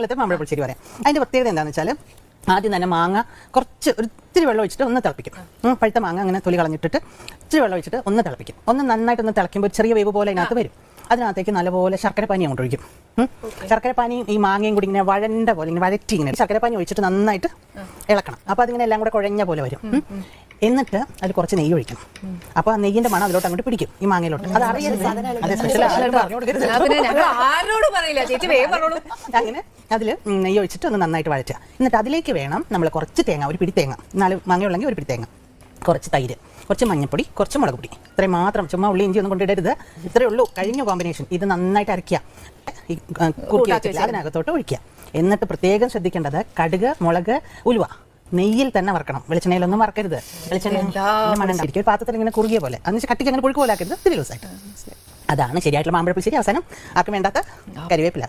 കേരളത്തെ മാമ്പഴ പുളിശ്ശേരി പറയാം അതിന്റെ പ്രത്യേകത എന്താണെന്ന് വെച്ചാൽ ആദ്യം തന്നെ മാങ്ങ കുറച്ച് ഒരു ഇത്തിരി വെള്ളം ഒഴിച്ചിട്ട് ഒന്ന് തിളപ്പിക്കും. പഴുത്ത മാങ്ങ അങ്ങനെ തൊലി കളഞ്ഞിട്ടിട്ട് ഇത്തിരി വെള്ളം ഒഴിച്ചിട്ട് ഒന്ന് തിളപ്പിക്കും. ഒന്ന് നന്നായിട്ട് ഒന്ന് തിളയ്ക്കുമ്പോൾ ഒരു ചെറിയ വേവ് പോലെ അതിനകത്ത് വരും. അതിനകത്തേക്ക് നല്ലപോലെ ശർക്കരപ്പാനി അങ്ങോട്ട് ഒഴിക്കും. ഉം. ശർക്കര പാനിയും ഈ മാങ്ങയും കൂടി ഇങ്ങനെ വഴണ്ട പോലെ ഇങ്ങനെ വഴറ്റി ഇങ്ങനെ ശർക്കരപ്പാനി ഒഴിച്ചിട്ട് നന്നായിട്ട് ഇളക്കണം. അപ്പോൾ അതിങ്ങനെ എല്ലാം കൂടെ കുഴഞ്ഞ പോലെ വരും. എന്നിട്ട് അതിൽ കുറച്ച് നെയ്യ് ഒഴിക്കണം. അപ്പോൾ ആ നെയ്യിന്റെ മണം അതിലോട്ട് അങ്ങോട്ട് പിടിക്കും ഈ മാങ്ങയിലോട്ട്. അത് അറിയരുത്. അതെ സ്പെഷ്യൽ പറഞ്ഞു കൊടുക്കരുത് അങ്ങനെ അതിൽ നെയ്യ് ഒഴിച്ചിട്ട് ഒന്ന് നന്നായിട്ട് വഴറ്റുക. എന്നിട്ട് അതിലേക്ക് വേണം നമ്മൾ കുറച്ച് തേങ്ങ ഒരു പിടി തേങ്ങ. നാല് മാങ്ങയുള്ളെങ്കിൽ ഒരു പിടി തേങ്ങ. കുറച്ച് തൈര് കുറച്ച് മഞ്ഞപ്പൊടി കുറച്ച് മുളക് പൊടി. ഇത്രയും മാത്രം ചുമ്മാ ഉള്ളി ഇഞ്ചി ഒന്നും കൊണ്ടിടരുത് ഇത്രയേ ഉള്ളൂ. കഴിഞ്ഞ കോമ്പിനേഷൻ ഇത് നന്നായിട്ട് അരയ്ക്കുക. ഈ കുറുക്കി അതിനകത്തോട്ട് ഒഴിക്കുക. എന്നിട്ട് പ്രത്യേകം ശ്രദ്ധിക്കേണ്ടത് കടുക് മുളക് ഉലുവ. നെയ്യിൽ തന്നെ വറക്കണം. വെളിച്ചെണ്ണയിലൊന്നും വറക്കരുത്. വെളിച്ചെണ്ണ മണ്ണണ്ടായിരിക്കും ഒരു പാത്രത്തിൽ ഇങ്ങനെ കുറുകിയ പോലെ. എന്ന് കട്ടിക്ക് അങ്ങനെ പുഴുക്ക് പോലെ ആക്കരുത്. ഇത്തിരി ദിവസമായിട്ട് അതാണ് ശരിയായിട്ടുള്ള മാമ്പഴ ശരി അവസാനം. ആർക്കും വേണ്ടാത്ത കരിവേപ്പില